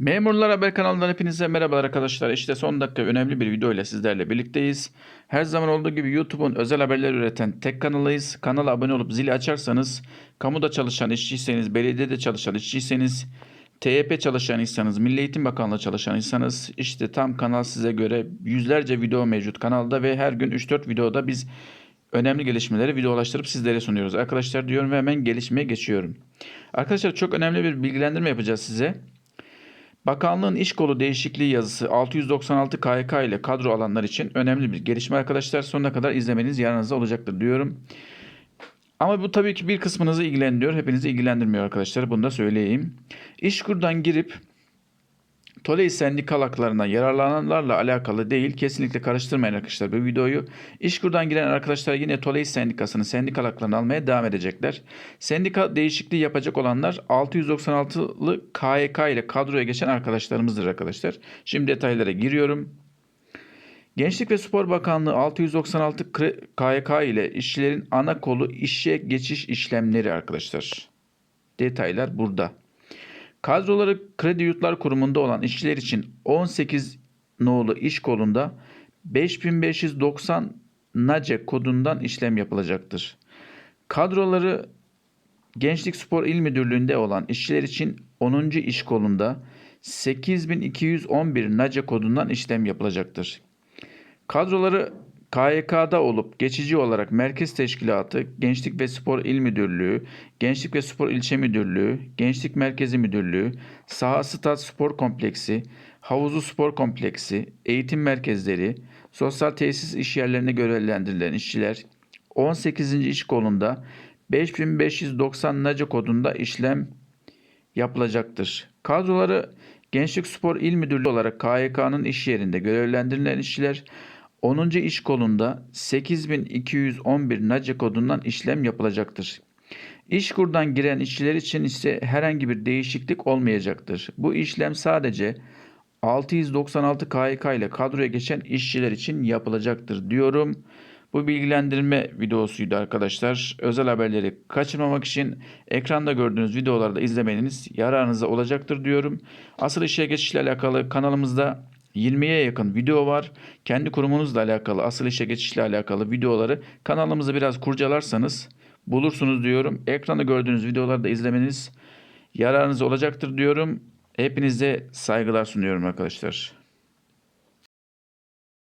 Memurlar Haber kanalından hepinize merhabalar arkadaşlar. İşte son dakika önemli bir video ile sizlerle birlikteyiz. Her zaman olduğu gibi YouTube'un özel haberler üreten tek kanalıyız. Kanala abone olup zili açarsanız, kamuda çalışan işçiyseniz, belediyede çalışan işçiyseniz, TYP çalışanıysanız, Milli Eğitim Bakanlığı çalışanıysanız işte tam kanal size göre yüzlerce video mevcut kanalda ve her gün 3-4 videoda biz önemli gelişmeleri videolaştırıp sizlere sunuyoruz. Arkadaşlar diyorum ve hemen gelişmeye geçiyorum. Arkadaşlar çok önemli bir bilgilendirme yapacağız size. Bakanlığın iş kolu değişikliği yazısı 696 KYK ile kadro alanlar için önemli bir gelişme arkadaşlar. Sonuna kadar izlemeniz yararınıza olacaktır diyorum. Ama bu tabii ki bir kısmınızı ilgilendiriyor. Hepinizi ilgilendirmiyor arkadaşlar. Bunu da söyleyeyim. İşkur'dan girip Sendikal haklarına yararlananlarla alakalı değil. Kesinlikle karıştırmayın arkadaşlar bu videoyu. İşkur'dan giren arkadaşlar yine Toley sendikasının sendikal almaya devam edecekler. Sendika değişikliği yapacak olanlar 696'lı KYK ile kadroya geçen arkadaşlarımızdır arkadaşlar. Şimdi detaylara giriyorum. Gençlik ve Spor Bakanlığı 696 KYK ile işçilerin ana kolu işe geçiş işlemleri arkadaşlar. Detaylar burada. Kadroları Kredi Yurtlar Kurumu'nda olan işçiler için 18 nolu iş kolunda 5590 NACE kodundan işlem yapılacaktır. Kadroları Gençlik Spor İl Müdürlüğü'nde olan işçiler için 10. iş kolunda 8211 NACE kodundan işlem yapılacaktır. Kadroları KYK'da olup geçici olarak Merkez Teşkilatı, Gençlik ve Spor İl Müdürlüğü, Gençlik ve Spor İlçe Müdürlüğü, Gençlik Merkezi Müdürlüğü, Saha Stat Spor Kompleksi, Havuzu Spor Kompleksi, eğitim merkezleri, sosyal tesis iş yerlerine görevlendirilen işçiler 18. iş kolunda 5590 NACE kodunda işlem yapılacaktır. Kadroları Gençlik Spor İl Müdürlüğü olarak KYK'nın iş yerinde görevlendirilen işçiler 10. iş kolunda 8211 NACE kodundan işlem yapılacaktır. İşkur'dan giren işçiler için ise herhangi bir değişiklik olmayacaktır. Bu işlem sadece 696 KYK ile kadroya geçen işçiler için yapılacaktır diyorum. Bu bilgilendirme videosuydu arkadaşlar. Özel haberleri kaçırmamak için ekranda gördüğünüz videoları da izlemeniz yararınıza olacaktır diyorum. Asıl işe geçişle alakalı kanalımızda 20'ye yakın video var. Kendi kurumunuzla alakalı, asıl işe geçişle alakalı videoları kanalımızı biraz kurcalarsanız bulursunuz diyorum. Ekranda gördüğünüz videoları da izlemeniz yararınız olacaktır diyorum. Hepinize saygılar sunuyorum arkadaşlar.